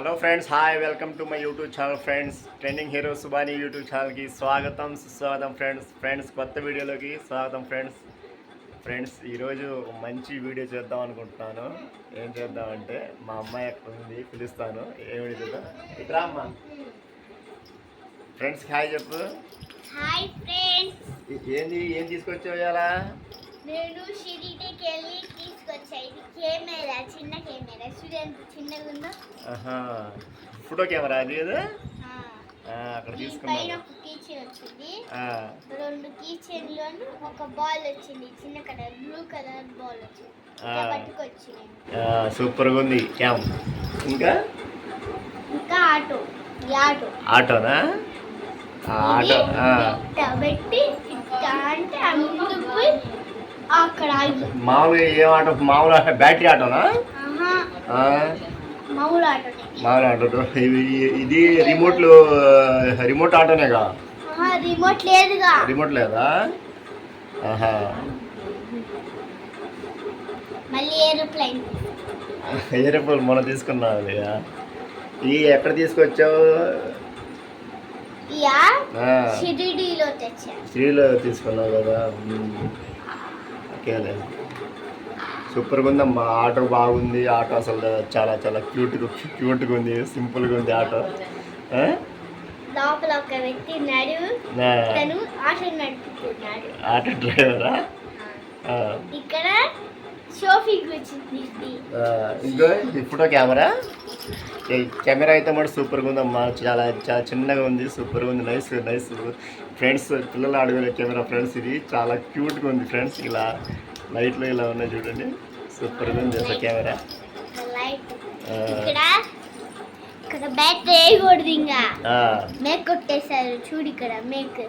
Hello friends hi welcome to my YouTube channel friends trending hero Subani YouTube ఛానల్కి స్వాగతం సుస్వాగతం friends friends కొత్త వీడియోలోకి స్వాగతం ఫ్రెండ్స్ ఫ్రెండ్స్ ఈరోజు ఒక మంచి వీడియో చేద్దాం అనుకుంటున్నాను. ఏం చేద్దామంటే మా అమ్మాయి ఎక్కడ ఉంది పిలుస్తాను. ఏమిటి చేద్దాం? ఇట్రా అమ్మా. ఫ్రెండ్స్ హాయ్ చెప్పు. ఏంది ఏం తీసుకొచ్చావు ఇలా నేను షిరిడికి వెళ్ళి తీసుకొచ్చా ఇది కెమెరా చిన్న కెమెరా. ఎంత చిన్నగా ఉందో? ఆహా. ఫోటో కెమెరా అది కదా అక్కడ తీసుకున్నాను ఒక కీచెన్ వచ్చింది. ఆ, రెండు కీచెన్లోను ఒక బాల్ వచ్చింది. చిన్న కలర్ బ్లూ కలర్ బాల్ వచ్చింది. సూపర్గా ఉంది. క్యామ్. ఇంకా? ఇంకా ఆటో. ఆటో. ఆటోనా? ఆటో. పెట్టి అంటే అక్కడ మామూలుగా ఏం ఆటో మామూలు ఆటో బ్యాటరీ ఆటోనా? మామూలు ఆటో ఇది రిమోట్లు రిమోట్ ఆటోనేగా? రిమోట్ లేదుగా. రిమోట్ లేదా? ఆహా. మళ్ళీ ఏరోప్లైన్. మొన్న తీసుకున్నావు. ఇక. ఈ ఎక్కడ తీసుకొచ్చావు? షిరిడీలో తీసుకున్నావు కదా. ఓకేలే సూపర్గా ఉందమ్మా ఆటో బాగుంది. ఆటో అసలు చాలా చాలా క్యూట్గా క్యూట్గా ఉంది. సింపుల్గా ఉంది ఆటో? లోపల ఒక వ్యక్తి ఉన్నాడు. నా తను ఆటో నడుపుతున్నాడు ఆటో డ్రైవరా. ఇక్కడ ఇదిగో ఇది ఫోటో కెమెరా. కెమెరా అయితే కూడా సూపర్గా ఉందమ్మా. చాలా చాలా చిన్నగా ఉంది. సూపర్గా ఉంది. Nice nice. ఫ్రెండ్స్ పిల్లలు ఆడుకునే కెమెరా ఫ్రెండ్స్ ఇది. చాలా క్యూట్గా ఉంది ఫ్రెండ్స్. ఇలా లైట్లు ఇలా ఉన్నాయి చూడండి. సూపర్గా ఉంది అసలు కెమెరా. మేక్ కొట్టేశారు. చూడు ఇక్కడ మేక్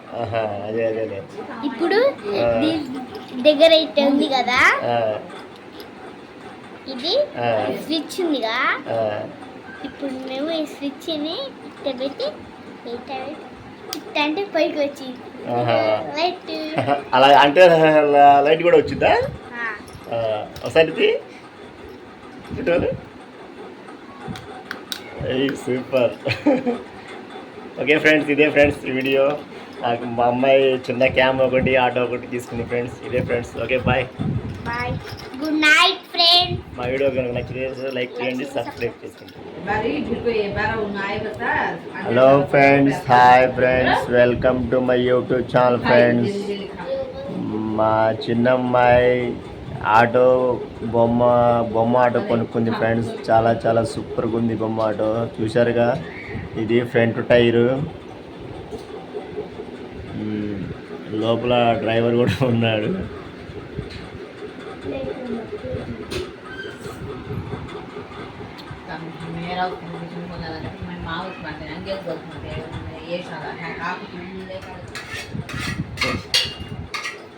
అదే అదేలే ఇప్పుడు దగ్గర అయితే ఉంది కదా. ఇది స్విచ్ ఉందిగా. ఇప్పుడు మేము ఈ స్విచ్ని ఇట్ట పెట్టి ఇట్ట అంటే పైకి వచ్చింది. లైట్. అలా అంటే లైట్ కూడా వచ్చిందా? ఒకసారి సూపర్. ఓకే ఫ్రెండ్స్ ఇదే ఫ్రెండ్స్ వీడియో. నాకు మా అమ్మాయి చిన్న క్యామ్ ఒకటి ఆటో ఒకటి తీసుకుంది ఫ్రెండ్స్. ఇదే friends. Okay bye. Bye. Good night. మా వీడియో కనుక నచ్చితే లైక్ చేయండి సబ్స్క్రైబ్ చేసుకోండి hello friends hi friends welcome to my YouTube channel friends మా చిన్నమ్మాయి ఆటో బొమ్మ బొమ్మ ఆటో కొనుక్కుంది ఫ్రెండ్స్ చాలా చాలా సూపర్గా ఉంది బొమ్మ ఆటో. చూశారుగా? ఇది ఫ్రంట్ టైరు. లోపల డ్రైవర్ కూడా ఉన్నాడు. मेरा उसमें हो जाता है मैं माँ उस बात है अंगे बोल सकते ये सारा है आप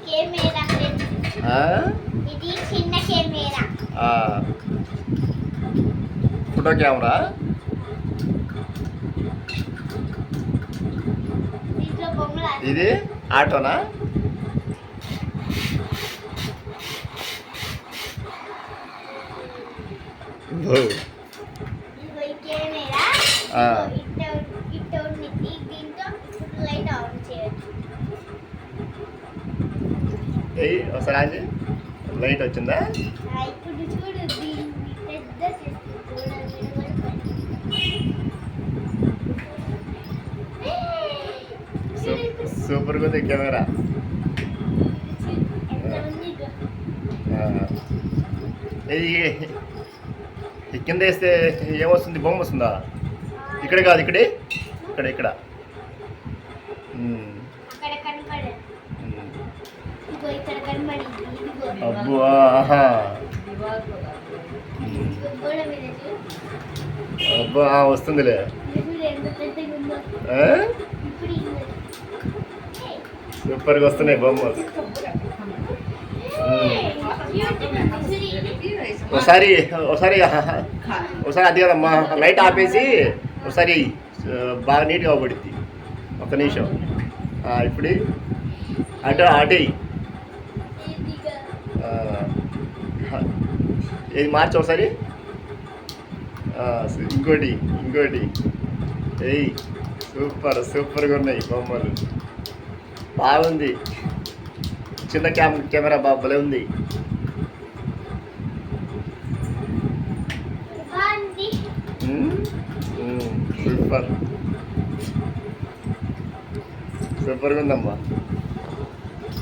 కెమెరా ఫ్రెండ్ ఆ? ఇది చిన్న కెమెరా ఆ. ఫోటో కెమెరా దీంట్లో బొమ్మలు అన్ని- ఇది ఆటోనా ఒకసారి. లైట్ వచ్చిందా? ఆ, ఇప్పుడు చూడు దీన్ని పెద్ద చేస్తుంది. చూడండి సూ- సూపర్గా ఉంది కెమెరా. ఇది కింద వేస్తే ఏమొస్తుంది బొమ్మ వస్తుందా ఇక్కడ కాదు ఇక్కడే ఇక్కడ ఇక్కడ అబ్బో ఆహా. అబ్బో వస్తుందిలే సూపర్గా వస్తున్నాయి బొమ్మలు ఏయ్, cute ఉంది. చూడు ఇది. ఒకసారి ఒకసారి ఒకసారి అది కదమ్మా లైట్ ఆపేసి ఒకసారి బాగా నీట్గా పడుద్ది ఒక నిమిషం. ఇప్పుడు అటు అటు ఏది ఇది మార్చి ఒకసారి? ఇంకోటి ఇంకోటి. ఏయ్ సూపర్ సూపర్గా ఉన్నాయి బొమ్మలు. బాగుంది. చిన్న క్యామ్ కెమెరా బాబులే ఉంది బాగుంది మ్మ్? మ్మ్, సూపర్ సూపర్గా ఉందమ్మా